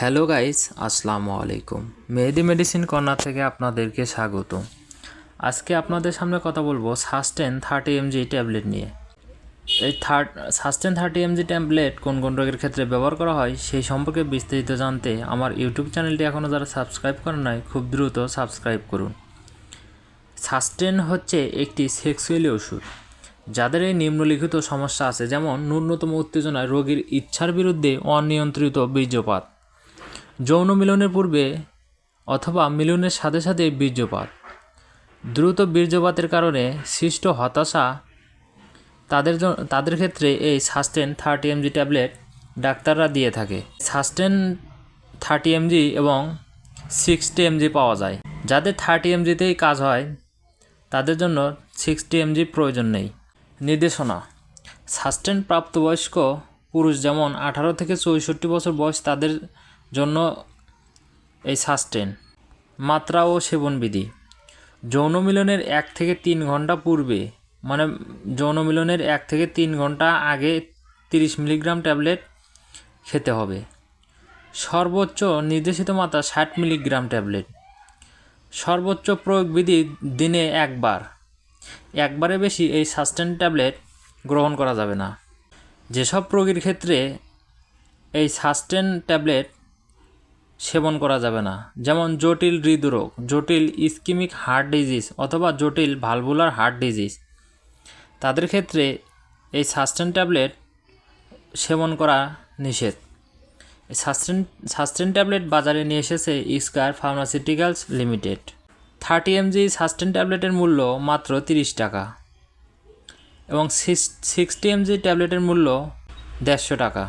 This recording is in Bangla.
হ্যালো গাইস, আসসালামু আলাইকুম। মেহেদি মেডিসিন কর্নার থেকে আপনাদেরকে স্বাগত আজকে আপনাদের সামনে কথা বলব সাস্টেন থার্টি এমজি ট্যাবলেট নিয়ে। এই third Susten thirty mg tablet কোন কোন রোগের ক্ষেত্রে ব্যবহার করা হয় সেই সম্পর্কে বিস্তারিত জানতে আমার ইউটিউব চ্যানেলটি এখনও যারা সাবস্ক্রাইব করেন নাই, খুব দ্রুত সাবস্ক্রাইব করুন। সাস্টেন হচ্ছে একটি সেক্সুয়ালি ওষুধ। যাদের এই নিম্নলিখিত সমস্যা আছে, যেমন ন্যূনতম উত্তেজনায় রোগীর ইচ্ছার বিরুদ্ধে অনিয়ন্ত্রিত বীর্যপাত। যৌন মিলনের পূর্বে অথবা মিলনের সাথে সাথে বীর্যপাত। দ্রুত বীর্যপাতের কারণে সৃষ্ট হতাশা তাদের তাদের ক্ষেত্রে এই সাস্টেন থার্টি এমজি ট্যাবলেট ডাক্তাররা দিয়ে থাকে। সাস্টেন থার্টি এমজি এবং সিক্সটি এমজি পাওয়া যায়। যাদের থার্টি এমজিতেই কাজ হয়, তাদের জন্য সিক্সটি এমজি প্রয়োজন নেই। নির্দেশনা, সাস্টেন প্রাপ্তবয়স্ক পুরুষ যেমন আঠারো থেকে চৌষট্টি বছর বয়স তাদের জন্য এই সাস্টেন। মাত্রা ও সেবনবিধি যৌন মিলনের এক থেকে তিন ঘণ্টা পূর্বে মানে যৌন মিলনের এক থেকে তিন ঘণ্টা আগে তিরিশ মিলিগ্রাম ট্যাবলেট খেতে হবে। সর্বোচ্চ নির্দেশিত মাত্রা ষাট মিলিগ্রাম ট্যাবলেট। সর্বোচ্চ প্রয়োগ বিধি দিনে একবার। একবারে বেশি এই সাস্টেন ট্যাবলেট গ্রহণ করা যাবে না। যেসব রোগীর ক্ষেত্রে এই সাস্টেন ট্যাবলেট সেবন করা যাবে না। যেমন জটিল হৃদরোগ, জটিল ইস্কিমিক হার্ট ডিজিজ অথবা জটিল ভালভুলার হার্ট ডিজিজ। তাদের ক্ষেত্রে এই সাস্টেন ট্যাবলেট সেবন করা নিষেধ। সাস্টেন সাস্টেন ট্যাবলেট বাজারে নিয়ে এসেছে ইস্কার pharmaceuticals limited. Thirty mg Susten ট্যাবলেটের মূল্য মাত্র তিরিশ টাকা এবং সিক্সটি এমজি ট্যাবলেটের মূল্য দেড়শো টাকা।